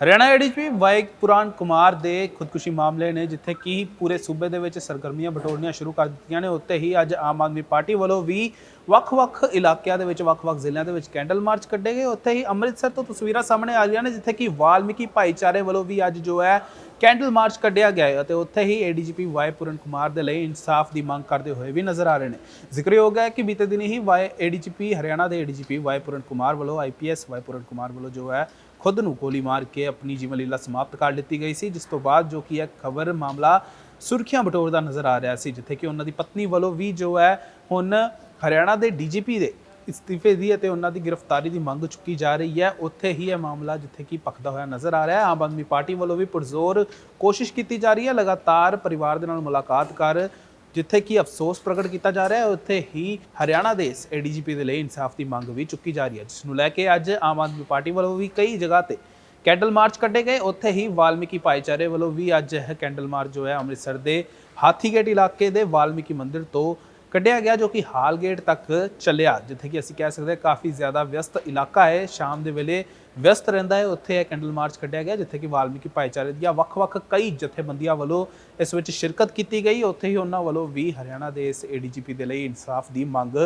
Haryana ADGP Y Puran Kumar ਦੇ ਖੁਦਕੁਸ਼ੀ ਮਾਮਲੇ ਨੇ, ਜਿੱਥੇ ਕਿ ਪੂਰੇ ਸੂਬੇ ਦੇ ਵਿੱਚ ਸਰਗਰਮੀਆਂ ਬਟੋਰਨੀਆਂ ਸ਼ੁਰੂ ਕਰ ਦਿੱਤੀਆਂ ਨੇ ਉੱਤੇ ਹੀ ਅੱਜ ਆਮ ਆਦਮੀ ਪਾਰਟੀ ਵੱਲੋਂ ਵੀ ਵੱਖ-ਵੱਖ ਇਲਾਕਿਆਂ ਦੇ ਵਿੱਚ, ਵੱਖ-ਵੱਖ ਜ਼ਿਲ੍ਹਿਆਂ ਦੇ ਵਿੱਚ ਕੈਂਡਲ ਮਾਰਚ ਕੱਢੇ ਗਏ। ਉੱਥੇ ਹੀ ਅੰਮ੍ਰਿਤਸਰ ਤੋਂ ਤਸਵੀਰਾਂ ਸਾਹਮਣੇ ਆ ਰਹੀਆਂ ਨੇ, ਜਿੱਥੇ ਕਿ ਵਾਲਮੀਕੀ ਭਾਈਚਾਰੇ ਵੱਲੋਂ ਵੀ ਅੱਜ ਜੋ ਹੈ ਕੈਂਡਲ ਮਾਰਚ ਕੱਢਿਆ ਗਿਆ ਹੈ ਅਤੇ ਉੱਥੇ ਹੀ ਏਡੀਜੀਪੀ ਵਾਈ ਪੂਰਨ ਕੁਮਾਰ ਦੇ ਲਈ ਇਨਸਾਫ ਦੀ ਮੰਗ ਕਰਦੇ ਹੋਏ ਵੀ ਨਜ਼ਰ ਆ ਰਹੇ ਨੇ। ਜ਼ਿਕਰਯੋਗ ਹੈ ਕਿ ਬੀਤੇ ਦਿਨੀ ਹੀ ਵਾਈ ਏਡੀਜੀਪੀ ਹਰਿਆਣਾ ਦੇ ਏਡੀਜੀਪੀ ਵਾਈ ਪੂਰਨ ਕੁਮਾਰ ਵੱਲੋਂ ਆਈਪੀਐਸ ਵਾਈ ਪੂਰਨ ਕੁਮਾਰ ਵੱਲੋਂ ਜੋ ਹੈ ਖੁਦ ਨੂੰ ਗੋਲੀ ਮਾਰ ਕੇ ਆਪਣੀ ਜੀਵਨ ਲੀਲਾ ਸਮਾਪਤ ਕਰ ਦਿੱਤੀ ਗਈ ਸੀ, ਜਿਸ ਤੋਂ ਬਾਅਦ ਜੋ ਕਿ ਇਹ ਖਬਰ ਮਾਮਲਾ ਸੁਰਖੀਆਂ ਬਟੋਰਦਾ ਨਜ਼ਰ ਆ ਰਿਹਾ ਸੀ, ਜਿੱਥੇ ਕਿ ਉਹਨਾਂ ਦੀ ਪਤਨੀ ਵੱਲੋਂ ਵੀ ਜੋ ਹੈ ਹੁਣ ਹਰਿਆਣਾ ਦੇ ਡੀਜੀਪੀ ਦੇ ਇਸਤੀਫੇ ਦੀ ਅਤੇ ਉਹਨਾਂ ਦੀ ਗ੍ਰਿਫਤਾਰੀ ਦੀ ਮੰਗ ਚੁੱਕੀ ਜਾ ਰਹੀ ਹੈ, ਉੱਥੇ ਹੀ ਇਹ ਮਾਮਲਾ ਜਿੱਥੇ ਕਿ ਭਖਦਾ ਹੋਇਆ ਨਜ਼ਰ ਆ ਰਿਹਾ ਹੈ। ਆਮ ਆਦਮੀ ਪਾਰਟੀ ਵੱਲੋਂ ਵੀ ਪੁਰਜ਼ੋਰ ਕੋਸ਼ਿਸ਼ ਕੀਤੀ ਜਾ ਰਹੀ ਹੈ, ਲਗਾਤਾਰ ਪਰਿਵਾਰ ਦੇ ਨਾਲ ਮੁਲਾਕਾਤ ਕਰ ਜਿੱਥੇ ਕਿ ਅਫਸੋਸ ਪ੍ਰਗਟ ਕੀਤਾ ਜਾ ਰਿਹਾ ਹੈ, ਉੱਥੇ ਹੀ ਹਰਿਆਣਾ ਦੇ ਇਸ ਏਡੀਜੀਪੀ ਦੇ ਲਈ ਇਨਸਾਫ ਦੀ ਮੰਗ ਵੀ ਚੁੱਕੀ ਜਾ ਰਹੀ ਹੈ, ਜਿਸ ਨੂੰ ਲੈ ਕੇ ਅੱਜ ਆਮ ਆਦਮੀ ਪਾਰਟੀ ਵੱਲੋਂ ਵੀ ਕਈ ਜਗ੍ਹਾ ਤੇ ਕੈਂਡਲ ਮਾਰਚ ਕੱਢੇ ਗਏ। ਉੱਥੇ ਹੀ ਵਾਲਮੀਕੀ ਭਾਈਚਾਰੇ ਵੱਲੋਂ ਵੀ ਅੱਜ ਇਹ ਕੈਂਡਲ ਮਾਰਚ ਜੋ ਹੈ ਅੰਮ੍ਰਿਤਸਰ ਦੇ ਹਾਥੀਗੇਟ ਇਲਾਕੇ ਦੇ ਵਾਲਮੀਕੀ ਮੰਦਿਰ ਤੋਂ ਕੱਢਿਆ ਗਿਆ, ਜੋ ਕਿ ਹਾਲ ਗੇਟ ਤੱਕ ਚੱਲਿਆ, ਜਿੱਥੇ ਕਿ ਅਸੀਂ ਕਹਿ ਸਕਦੇ ਹਾਂ ਕਾਫੀ ਜ਼ਿਆਦਾ ਵਿਅਸਤ ਇਲਾਕਾ ਹੈ। ਸ਼ਾਮ ਦੇ ਵੇਲੇ ਵਿਅਸਤ ਰਹਿੰਦਾ ਹੈ। ਉੱਥੇ ਇਹ ਕੈਂਡਲ ਮਾਰਚ ਕੱਢਿਆ ਗਿਆ ਜਿੱਥੇ ਕਿ ਵਾਲਮੀਕੀ ਭਾਈਚਾਰੇ ਦੀਆਂ ਵੱਖ-ਵੱਖ ਕਈ ਜਥੇਬੰਦੀਆਂ ਵੱਲੋਂ ਇਸ ਵਿੱਚ ਸ਼ਿਰਕਤ ਕੀਤੀ ਗਈ। ਉੱਥੇ ਹੀ ਉਹਨਾਂ ਵੱਲੋਂ ਵੀ ਹਰਿਆਣਾ ਦੇ ਇਸ ਏਡੀਜੀਪੀ ਦੇ ਲਈ ਇਨਸਾਫ ਦੀ ਮੰਗ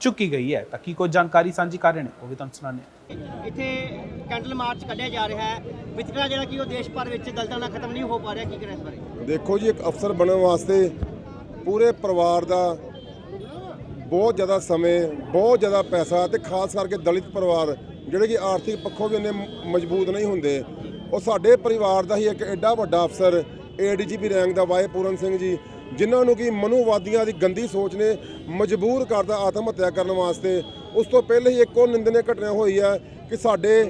ਚੁੱਕੀ ਗਈ ਹੈ। ਤਾਂ ਕੀ ਕੋਈ ਜਾਣਕਾਰੀ ਸਾਂਝੀ ਕਰ ਰਹੇ ਨੇ? ਉਹ ਵੀ ਤੁਹਾਨੂੰ ਸੁਣਾਉਂਦੇ ਹਾਂ। ਇੱਥੇ ਕੈਂਡਲ ਮਾਰਚ ਕੱਢਿਆ ਜਾ ਰਿਹਾ ਹੈ। ਵਿਤਕਰਾ ਜਿਹੜਾ ਕਿ ਉਹ ਦੇਸ਼ ਭਰ ਵਿੱਚ ਦਲਤਾਂ ਨਾਲ ਖਤਮ ਨਹੀਂ ਹੋ ਪਾ ਰਿਹਾ। ਕੀ ਕਰਾਂ ਇਸ ਬਾਰੇ? ਦੇਖੋ ਜੀ ਇੱਕ ਅਫਸਰ ਬਣਨ ਵਾਸਤੇ ਪੂਰੇ ਪਰਿਵਾਰ ਦਾ ਬਹੁਤ ਜ਼ਿਆਦਾ ਸਮੇਂ ਬਹੁਤ ਜ਼ਿਆਦਾ ਪੈਸਾ ਤੇ ਖਾਸ ਕਰਕੇ ਦਲਿਤ ਪਰਿਵਾਰ ਜਿਹੜੇ ਕਿ ਆਰਥਿਕ ਪੱਖੋਂ ਵੀ ਇੰਨੇ ਮਜ਼ਬੂਤ ਨਹੀਂ ਹੁੰਦੇ, ਉਹ ਸਾਡੇ ਪਰਿਵਾਰ ਦਾ ਹੀ ਇੱਕ ਐਡਾ ਵੱਡਾ ਅਫਸਰ ਏਡੀਜੀਪੀ ਰੈਂਕ ਦਾ ਵਾਏ ਪੂਰਨ ਸਿੰਘ ਜੀ, ਜਿਨ੍ਹਾਂ ਨੂੰ ਕਿ ਮਨੂਵਾਦੀਆਂ ਦੀ ਗੰਦੀ ਸੋਚ ਨੇ ਮਜਬੂਰ ਕਰਦਾ ਆਤਮ ਹੱਤਿਆ ਕਰਨ ਵਾਸਤੇ। ਉਸ ਤੋਂ ਪਹਿਲੇ ਹੀ ਇੱਕ ਉਹ ਨਿੰਦਨੇ ਘਟਨਾ ਹੋਈ ਹੈ ਕਿ ਸਾਡੇ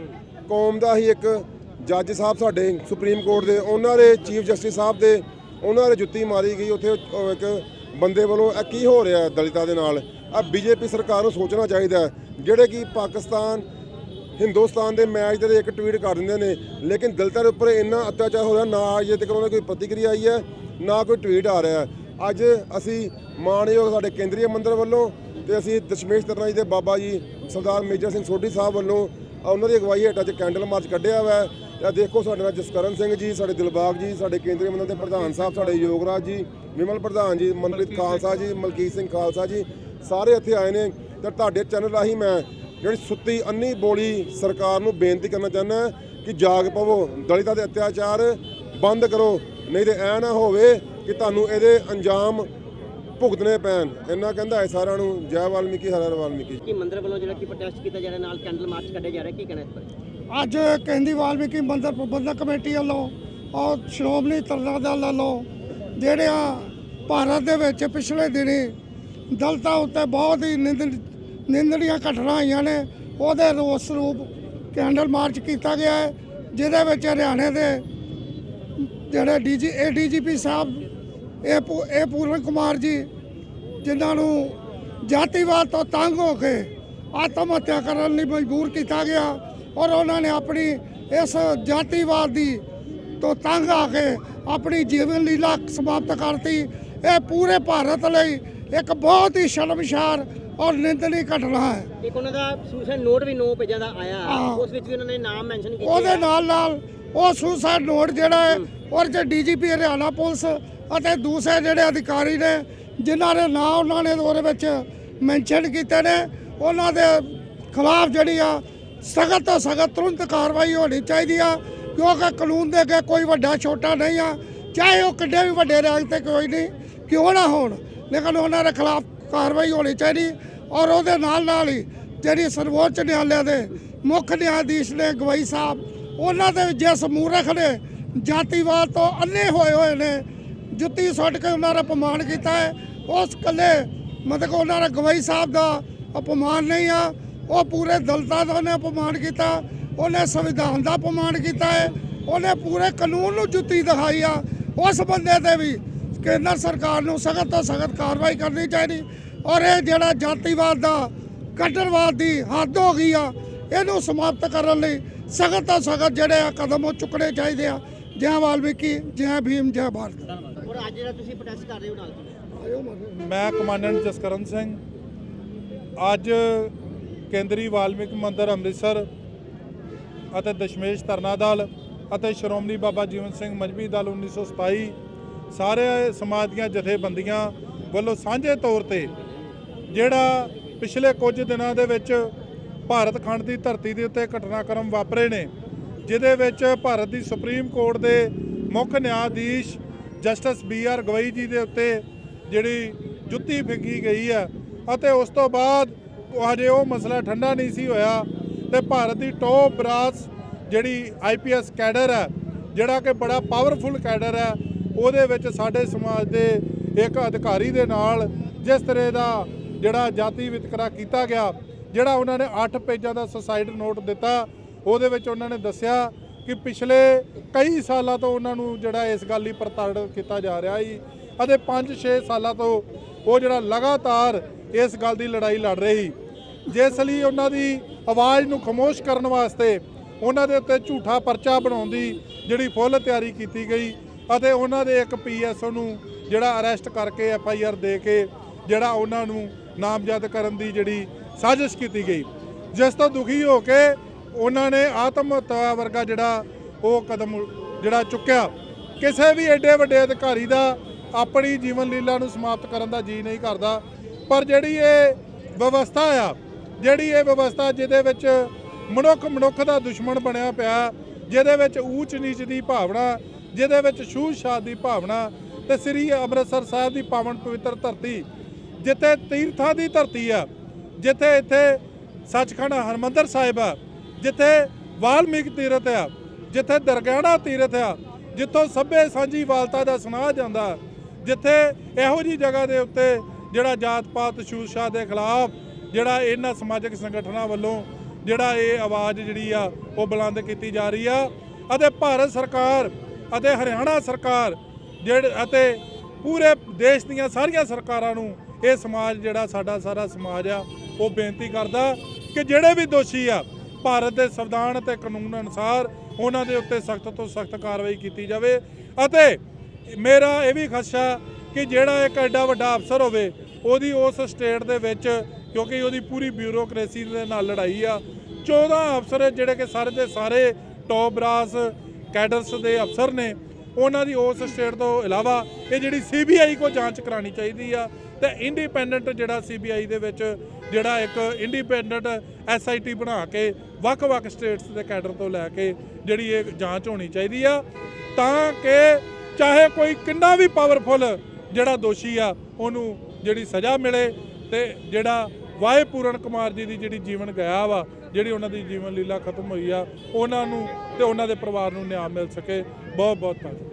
ਕੌਮ ਦਾ ਹੀ ਇੱਕ ਜੱਜ ਸਾਹਿਬ ਸਾਡੇ ਸੁਪਰੀਮ ਕੋਰਟ ਦੇ, ਉਹਨਾਂ ਦੇ ਚੀਫ ਜਸਟਿਸ ਸਾਹਿਬ ਦੇ, ਉਹਨਾਂ ਦੇ ਜੁੱਤੀ ਮਾਰੀ ਗਈ, ਉੱਥੇ ਇੱਕ ਬੰਦੇ ਵੱਲੋਂ ਇਹ ਕੀ ਹੋ ਰਿਹਾ ਦਲਿਤਾਂ ਦੇ ਨਾਲ? ਆ ਬੀਜੇਪੀ ਸਰਕਾਰ ਨੂੰ ਸੋਚਣਾ ਚਾਹੀਦਾ, ਜਿਹੜੇ ਕਿ ਪਾਕਿਸਤਾਨ ਹਿੰਦੁਸਤਾਨ ਦੇ ਮੈਚ ਦੇ ਇੱਕ ਟਵੀਟ ਕਰ ਦਿੰਦੇ ਨੇ, ਲੇਕਿਨ ਦਲਤਾਂ ਦੇ ਉੱਪਰ ਇੰਨਾ ਅਤਿਆਚਾਰ ਹੋ ਰਿਹਾ, ਨਾ ਅਜੇ ਤੱਕ ਉਹਨਾਂ ਦੀ ਕੋਈ ਪ੍ਰਤੀਕਿਰਿਆ ਆਈ ਹੈ, ਨਾ ਕੋਈ ਟਵੀਟ ਆ ਰਿਹਾ ਅੱਜ ਅਸੀਂ ਮਾਣਯੋਗ ਸਾਡੇ ਕੇਂਦਰੀ ਮੰਦਰ ਵੱਲੋਂ ਤੇ ਅਸੀਂ ਦਸ਼ਮੇਸ਼ ਤਰਨਾ ਜੀ ਦੇ ਬਾਬਾ ਜੀ ਸਰਦਾਰ ਮੇਜਰ ਸਿੰਘ ਸੋਢੀ ਸਾਹਿਬ ਵੱਲੋਂ ਉਹਨਾਂ ਦੀ ਅਗਵਾਈ ਹੇਠ ਅੱਜ ਕੈਂਡਲ ਮਾਰਚ ਕੱਢਿਆ ਹੋਇਆ ਹੈ। ਦੇਖੋ ਸਾਡੇ ਨਾਲ ਜਸਕਰਨ ਸਿੰਘ ਜੀ, ਸਾਡੇ ਦਿਲਬਾਗ ਜੀ, ਸਾਡੇ ਕੇਂਦਰੀ ਮੰਦਰ ਦੇ ਪ੍ਰਧਾਨ ਸਾਹਿਬ, ਸਾਡੇ ਯੋਗਰਾਜ ਜੀ, ਵਿਮਲ ਪ੍ਰਧਾਨ ਜੀ, ਮਨਪ੍ਰੀਤ ਖਾਲਸਾ ਜੀ, ਮਲਕੀਤ ਸਿੰਘ ਖਾਲਸਾ ਜੀ, ਸਾਰੇ ਇੱਥੇ ਆਏ ਨੇ ਤੇ ਤੁਹਾਡੇ ਚੈਨਲ ਰਾਹੀਂ ਮੈਂ ਜਿਹੜੀ ਸੁੱਤੀ ਅੰਨੀ ਬੋਲੀ ਸਰਕਾਰ ਨੂੰ ਬੇਨਤੀ ਕਰਨਾ ਚਾਹੁੰਦਾ ਕਿ ਜਾਗ ਪਵੋ ਦਲਿਤਾਂ ਦੇ ਅਤਿਆਚਾਰ ਬੰਦ ਕਰੋ ਨਹੀਂ ਤੇ ਐ ਨਾ ਹੋਵੇ ਕਿ ਤੁਹਾਨੂੰ ਇਹਦੇ ਅੰਜਾਮ ਭੁਗਤਣੇ ਪੈਣ। ਇੰਨਾ ਕਹਿੰਦਾ ਹੈ ਸਾਰਿਆਂ ਨੂੰ ਜੈ ਵਾਲਮੀਕੀ ਹਰ ਹਰ ਵਾਲਮੀਕੀ। ਕਿ ਮੰਦਰ ਵੱਲੋਂ ਜਿਹੜਾ ਕਿ ਪ੍ਰੋਟੈਸਟ ਕੀਤਾ ਜਾ ਰਿਹਾ ਨਾਲ ਕੈਂਡਲ ਮਾਰਚ ਕੱਢਿਆ ਜਾ ਰਿਹਾ ਕੀ ਕਹਿਣਾ ਇਸ ਬਾਰੇ? ਅੱਜ ਕਹਿੰਦੀ ਵਾਲਮੀਕੀ ਮੰਦਰ ਪ੍ਰਬੰਧਕ ਕਮੇਟੀ ਵੱਲੋਂ ਔਰ ਸ਼੍ਰੋਮਣੀ ਤਰਨਾ ਦਲ ਵੱਲੋਂ ਜਿਹੜਿਆਂ ਭਾਰਤ ਦੇ ਵਿੱਚ ਪਿਛਲੇ ਦਿਨੀ ਦਲਤਾਂ ਉੱਤੇ ਬਹੁਤ ਹੀ ਨਿੰਦ ਨਿੰਦੜੀਆਂ ਘਟਨਾ ਆਈਆਂ ਨੇ, ਉਹਦੇ ਰੋਸ ਰੂਪ ਕੈਂਡਲ ਮਾਰਚ ਕੀਤਾ ਗਿਆ ਹੈ, ਜਿਹਦੇ ਵਿੱਚ ਹਰਿਆਣੇ ਦੇ ਜਿਹੜੇ ਡੀਜੀ ਏਡੀਜੀਪੀ ਸਾਹਿਬ, ਇਹ ਪੂ- ਇਹ ਪੂਰਨ ਕੁਮਾਰ ਜੀ, ਜਿਨ੍ਹਾਂ ਨੂੰ ਜਾਤੀਵਾਦ ਤੋਂ ਤੰਗ ਹੋ ਕੇ ਆਤਮ ਹੱਤਿਆ ਕਰਨ ਲਈ ਮਜਬੂਰ ਕੀਤਾ ਗਿਆ ਔਰ ਉਹਨਾਂ ਨੇ ਆਪਣੀ ਇਸ ਜਾਤੀਵਾਦ ਦੀ ਤੋਂ ਤੰਗ ਆ ਕੇ ਆਪਣੀ ਜੀਵਨ ਲੀਲਾ ਸਮਾਪਤ ਕਰਤੀ। ਇਹ ਪੂਰੇ ਭਾਰਤ ਲਈ ਇੱਕ ਬਹੁਤ ਹੀ ਸ਼ਰਮਸ਼ਾਰ ਔਰ ਨਿੰਦਣੀ ਘਟਨਾ ਹੈ। ਇੱਕ ਉਹਨਾਂ ਦਾ ਸੁਸਾਈਡ ਨੋਟ ਵੀ ਨੋ ਪੇਜਾਂ ਦਾ ਆਇਆ। ਹਾਂ। ਉਸ ਵਿੱਚ ਵੀ ਉਹਨਾਂ ਨੇ ਨਾਮ ਮੈਂਸ਼ਨ ਕੀਤੇ ਉਹਦੇ। ਨਾਲ ਨਾਲ ਉਹ ਸੁਸਾਈਡ ਨੋਟ ਜਿਹੜਾ ਹੈ ਔਰ ਜੇ ਡੀਜੀਪੀ ਹਰਿਆਣਾ ਪੁਲਿਸ ਅਤੇ ਦੂਸਰੇ ਜਿਹੜੇ ਅਧਿਕਾਰੀ ਨੇ ਜਿਨ੍ਹਾਂ ਦੇ ਨਾਂ ਉਹਨਾਂ ਨੇ ਉਹਦੇ ਵਿੱਚ ਮੈਂਸ਼ਨ ਕੀਤੇ ਨੇ ਉਹਨਾਂ ਦੇ ਖਿਲਾਫ ਜਿਹੜੀ ਆ ਸਖਤ ਤੋਂ ਸਖਤ ਤੁਰੰਤ ਕਾਰਵਾਈ ਹੋਣੀ ਚਾਹੀਦੀ ਆ ਕਿਉਂਕਿ ਕਾਨੂੰਨ ਦੇ ਅੱਗੇ ਕੋਈ ਵੱਡਾ ਛੋਟਾ ਨਹੀਂ ਆ ਚਾਹੇ ਉਹ ਕਿੱਡੇ ਵੀ ਵੱਡੇ ਰੈਂਕ ਤੇ ਕੋਈ ਨਹੀਂ ਕਿਉਂ ਨਾ ਹੋਣ। ਲੇਕਿਨ ਉਹਨਾਂ ਦੇ ਖਿਲਾਫ ਕਾਰਵਾਈ ਹੋਣੀ ਚਾਹੀਦੀ। ਔਰ ਉਹਦੇ ਨਾਲ ਨਾਲ ਹੀ ਜਿਹੜੀ ਸਰਵੋੱਚ ਨਿਆਲਿਆ ਦੇ ਮੁੱਖ ਨਿਆਧੀਸ਼ ਨੇ ਗਵਾਈ ਸਾਹਿਬ, ਉਹਨਾਂ ਦੇ ਜਿਸ ਮੂਰਖ ਨੇ ਜਾਤੀਵਾਦ ਤੋਂ ਅੰਨੇ ਹੋਏ ਹੋਏ ਨੇ, ਜੁੱਤੀ ਸੁੱਟ ਕੇ ਉਹਨਾਂ ਦਾ ਅਪਮਾਨ ਕੀਤਾ ਹੈ, ਉਸ ਕੱਲੇ ਮਤਲਬ ਉਹਨਾਂ ਦਾ ਗਵਾਈ ਸਾਹਿਬ ਦਾ ਅਪਮਾਨ ਨਹੀਂ ਆ, ਉਹ ਪੂਰੇ ਦਲਤਾਂ ਦਾ ਉਹਨੇ ਅਪਮਾਨ ਕੀਤਾ, ਉਹਨੇ ਸੰਵਿਧਾਨ ਦਾ ਅਪਮਾਨ ਕੀਤਾ ਹੈ, ਉਹਨੇ ਪੂਰੇ ਕਾਨੂੰਨ ਨੂੰ ਜੁੱਤੀ ਦਿਖਾਈ ਆ, ਉਸ ਬੰਦੇ ਤੇ ਵੀ ਕੇਂਦਰ ਸਰਕਾਰ ਨੂੰ ਸਖਤ ਤੋਂ ਸਖਤ ਕਾਰਵਾਈ ਕਰਨੀ ਚਾਹੀਦੀ ਔਰ ਇਹ ਜਿਹੜਾ ਜਾਤੀਵਾਦ ਦਾ ਕੱਟੜਵਾਦ ਦੀ ਹੱਦ ਹੋ ਗਈ ਆ ਇਹਨੂੰ ਸਮਾਪਤ ਕਰਨ ਲਈ ਸਖਤ ਤੋਂ ਸਖਤ ਜਿਹੜੇ ਆ ਕਦਮ ਉਹ ਚੁੱਕਣੇ ਚਾਹੀਦੇ ਆ। ਜੈ ਵਾਲਮੀਕੀ ਜੈ ਭੀਮ ਜੈ ਭਾਰਤ। ਔਰ ਅੱਜ ਜਿਹੜਾ ਤੁਸੀਂ ਪ੍ਰੋਟੈਸਟ ਕਰ ਰਹੇ ਹੋ ਨਾਲ ਮੈਂ ਕਮਾਂਡੈਂਟ ਜਸਕਰਨ ਸਿੰਘ ਅੱਜ ਕੇਂਦਰੀ ਵਾਲਮੀਕ ਮੰਦਰ ਅੰਮ੍ਰਿਤਸਰ ਅਤੇ ਦਸ਼ਮੇਸ਼ ਤਰਨਾ ਦਲ ਅਤੇ ਸ਼੍ਰੋਮਣੀ ਬਾਬਾ ਜੀਵਨ ਸਿੰਘ ਮਜਬੀ ਦਲ 1927 ਸਾਰੇ ਸਮਾਜ ਦੀਆਂ ਜਥੇਬੰਦੀਆਂ ਵੱਲੋਂ ਸਾਂਝੇ ਤੌਰ ਤੇ ਜਿਹੜਾ ਪਿਛਲੇ ਕੁਝ ਦਿਨਾਂ ਦੇ ਵਿੱਚ ਭਾਰਤ ਖੰਡ ਦੀ ਧਰਤੀ ਦੇ ਉੱਤੇ ਘਟਨਾਕ੍ਰਮ ਵਾਪਰੇ ਨੇ, ਜਿਹਦੇ ਵਿੱਚ ਭਾਰਤ ਦੀ ਸੁਪਰੀਮ ਕੋਰਟ ਦੇ ਮੁੱਖ ਨਿਆਧੀਸ਼ justice B R Gavai ji ਦੇ ਉੱਤੇ ਜਿਹੜੀ ਜੁੱਤੀ ਫਿੱਕੀ ਗਈ ਹੈ ਅਤੇ ਉਸ ਤੋਂ ਬਾਅਦ ਹਜੇ ਉਹ ਮਸਲਾ ਠੰਡਾ ਨਹੀਂ ਸੀ ਹੋਇਆ ਤੇ ਭਾਰਤ ਦੀ ਟੌਪ ਬਰਾਸ ਜਿਹੜੀ ਆਈਪੀਐਸ ਕੈਡਰ ਹੈ, ਜਿਹੜਾ ਕਿ ਬੜਾ ਪਾਵਰਫੁਲ ਕੈਡਰ ਹੈ, ਉਹਦੇ ਵਿੱਚ ਸਾਡੇ ਸਮਾਜ ਦੇ ਇੱਕ ਅਧਿਕਾਰੀ ਦੇ ਨਾਲ ਜਿਸ ਤਰ੍ਹਾਂ ਦਾ ਜਿਹੜਾ ਜਾਤੀ ਵਿਤਕਰਾ ਕੀਤਾ ਗਿਆ, ਜਿਹੜਾ ਉਹਨਾਂ ਨੇ 8 ਪੇਜਾਂ ਦਾ ਸੁਸਾਈਡ ਨੋਟ ਦਿੱਤਾ, ਉਹਦੇ ਵਿੱਚ ਉਹਨਾਂ ਨੇ ਦੱਸਿਆ ਕਿ ਪਿਛਲੇ ਕਈ ਸਾਲਾਂ ਤੋਂ ਉਹਨਾਂ ਨੂੰ ਜਿਹੜਾ ਇਸ ਗੱਲ ਲਈ ਪ੍ਰਤਾੜਿਤ ਕੀਤਾ ਜਾ ਰਿਹਾ ਸੀ ਅਤੇ 5-6 ਸਾਲਾਂ ਤੋਂ ਉਹ ਜਿਹੜਾ ਲਗਾਤਾਰ ਇਸ ਗੱਲ ਦੀ ਲੜਾਈ ਲੜ ਰਹੀ ਜਿਸ ਲਈ ਉਹਨਾਂ ਦੀ ਆਵਾਜ਼ ਨੂੰ ਖਮੋਸ਼ ਕਰਨ ਵਾਸਤੇ ਉਹਨਾਂ ਦੇ ਉੱਤੇ ਝੂਠਾ ਪਰਚਾ ਬਣਾਉਣ ਦੀ ਜਿਹੜੀ ਫੁੱਲ ਤਿਆਰੀ ਕੀਤੀ ਗਈ ਅਤੇ ਉਹਨਾਂ ਦੇ ਇੱਕ ਪੀਐਸਓ ਨੂੰ ਜਿਹੜਾ ਅਰੈਸਟ ਕਰਕੇ ਐਫ ਆਈ ਆਰ ਦੇ ਕੇ ਜਿਹੜਾ ਉਹਨਾਂ ਨੂੰ ਨਾਮਜ਼ਦ ਕਰਨ ਦੀ ਜਿਹੜੀ ਸਾਜ਼ਿਸ਼ ਕੀਤੀ ਗਈ। ਜਿਸ ਤੋਂ ਦੁਖੀ ਹੋ ਕੇ ਉਹਨਾਂ ਨੇ ਆਤਮ ਹੱਤਿਆ ਵਰਗਾ ਜਿਹੜਾ ਉਹ ਕਦਮ ਜਿਹੜਾ ਚੁੱਕਿਆ। ਕਿਸੇ ਵੀ ਐਡੇ ਵੱਡੇ ਅਧਿਕਾਰੀ ਦਾ ਆਪਣੀ ਜੀਵਨ ਲੀਲਾ ਨੂੰ ਸਮਾਪਤ ਕਰਨ ਦਾ ਜੀ ਨਹੀਂ ਕਰਦਾ। ਪਰ ਜਿਹੜੀ ਇਹ ਵਿਵਸਥਾ ਆ, ਜਿਹੜੀ ਇਹ ਵਿਵਸਥਾ ਜਿਹਦੇ ਵਿੱਚ ਮਨੁੱਖ ਮਨੁੱਖ ਦਾ ਦੁਸ਼ਮਣ ਬਣਿਆ ਪਿਆ, ਜਿਹਦੇ ਵਿੱਚ ਊਚ ਨੀਚ ਦੀ ਭਾਵਨਾ, ਜਿਹਦੇ ਵਿੱਚ ਛੂਤ ਛਾਤ ਦੀ ਭਾਵਨਾ ਤੇ ਸ੍ਰੀ ਅੰਮ੍ਰਿਤਸਰ ਸਾਹਿਬ ਦੀ ਪਾਵਨ ਪਵਿੱਤਰ ਧਰਤੀ ਜਿੱਥੇ ਤੀਰਥਾਂ ਦੀ ਧਰਤੀ ਆ, ਜਿੱਥੇ ਇੱਥੇ ਸੱਚਖੰਡ ਹਰਮੰਦਰ ਸਾਹਿਬ ਆ, ਜਿੱਥੇ ਵਾਲਮੀਕ ਤੀਰਥ ਆ, ਜਿੱਥੇ ਦਰਗਾਹਣਾ ਤੀਰਥ ਆ, ਜਿੱਥੋਂ ਸੱਭੇ ਸਾਂਝੀ ਵਾਲਤਾ ਦਾ ਸੁਨਾਹ ਜਾਂਦਾ, ਜਿੱਥੇ ਇਹੋ ਜੀ ਜਗ੍ਹਾ ਦੇ ਉੱਤੇ ਜਿਹੜਾ ਜਾਤ ਪਾਤ ਛੂਤ-ਛਾਤ ਦੇ ਖਿਲਾਫ ਜਿਹੜਾ ਇਹਨਾਂ ਸਮਾਜਿਕ ਸੰਗਠਨਾਂ ਵੱਲੋਂ ਜਿਹੜਾ ਇਹ ਆਵਾਜ਼ ਜਿਹੜੀ ਆ, ਉਹ ਬੁਲੰਦ ਕੀਤੀ ਜਾ ਰਹੀ ਆ, ਅਤੇ ਭਾਰਤ ਸਰਕਾਰ ਅਤੇ ਹਰਿਆਣਾ ਸਰਕਾਰ ਜਿਹੜੇ ਅਤੇ ਪੂਰੇ ਦੇਸ਼ ਦੀਆਂ ਸਾਰੀਆਂ ਸਰਕਾਰਾਂ ਨੂੰ ਇਹ ਸਮਾਜ ਜਿਹੜਾ ਸਾਡਾ ਸਾਰਾ ਸਮਾਜ ਆ, ਉਹ ਬੇਨਤੀ ਕਰਦਾ ਕਿ ਜਿਹੜੇ ਵੀ ਦੋਸ਼ੀ ਆ, ਭਾਰਤ ਦੇ ਸੰਵਿਧਾਨ ਅਤੇ ਕਾਨੂੰਨ ਅਨੁਸਾਰ ਉਹਨਾਂ ਦੇ ਉੱਤੇ ਸਖਤ ਤੋਂ ਸਖਤ ਕਾਰਵਾਈ ਕੀਤੀ ਜਾਵੇ ਅਤੇ ਮੇਰਾ ਇਹ ਵੀ ਖਦਸ਼ਾ ਕਿ ਜਿਹੜਾ ਇੱਕ ਐਡਾ ਵੱਡਾ ਅਫਸਰ ਹੋਵੇ, ਉਹਦੀ ਉਸ ਸਟੇਟ ਦੇ ਵਿੱਚ, ਕਿਉਂਕਿ ਉਹਦੀ ਪੂਰੀ ਬਿਊਰੋਕ੍ਰੇਸੀ ਦੇ ਨਾਲ ਲੜਾਈ ਆ 14 ਅਫਸਰ ਜਿਹੜੇ ਕਿ ਸਾਰੇ ਦੇ ਸਾਰੇ ਟੌਪ ਰਾਸ ਕੈਡਰਸ ਦੇ ਅਫਸਰ ਨੇ ਉਹਨਾਂ ਦੀ ਉਸ ਸਟੇਟ ਤੋਂ ਇਲਾਵਾ ਇਹ ਜਿਹੜੀ ਸੀਬੀਆਈ ਕੋ ਜਾਂਚ ਕਰਾਣੀ ਚਾਹੀਦੀ ਆ ਤੇ ਇੰਡੀਪੈਂਡੈਂਟ ਜਿਹੜਾ ਸੀਬੀਆਈ ਦੇ ਵਿੱਚ ਜਿਹੜਾ ਇੱਕ ਇੰਡੀਪੈਂਡੈਂਟ ਐਸਆਈਟੀ ਬਣਾ ਕੇ ਵੱਖ-ਵੱਖ ਸਟੇਟਸ ਦੇ ਕੈਡਰ ਤੋਂ ਲੈ ਕੇ ਜਿਹੜੀ ਇਹ ਜਾਂਚ ਹੋਣੀ ਚਾਹੀਦੀ ਆ, ਤਾਂ ਕਿ ਚਾਹੇ ਕੋਈ ਕਿੰਨਾ ਵੀ ਪਾਵਰਫੁਲ ਜਿਹੜਾ ਦੋਸ਼ੀ ਆ, ਉਹਨੂੰ ਜਿਹੜੀ ਸਜ਼ਾ ਮਿਲੇ ਤੇ ਜਿਹੜਾ ਵਾਹਿ ਪੂਰਨ ਕੁਮਾਰ ਜੀ ਦੀ ਜਿਹੜੀ ਜੀਵਨ ਗਿਆ ਵਾ ਜਿਹੜੀ ਉਹਨਾਂ ਦੀ ਜੀਵਨ ਲੀਲਾ ਖਤਮ ਹੋਈ ਆ, ਉਹਨਾਂ ਨੂੰ ਤੇ ਉਹਨਾਂ ਦੇ ਪਰਿਵਾਰ ਨੂੰ ਨਿਆਂ ਮਿਲ ਸਕੇ। ਬਹੁਤ ਬਹੁਤ ਧੰਨਵਾਦ।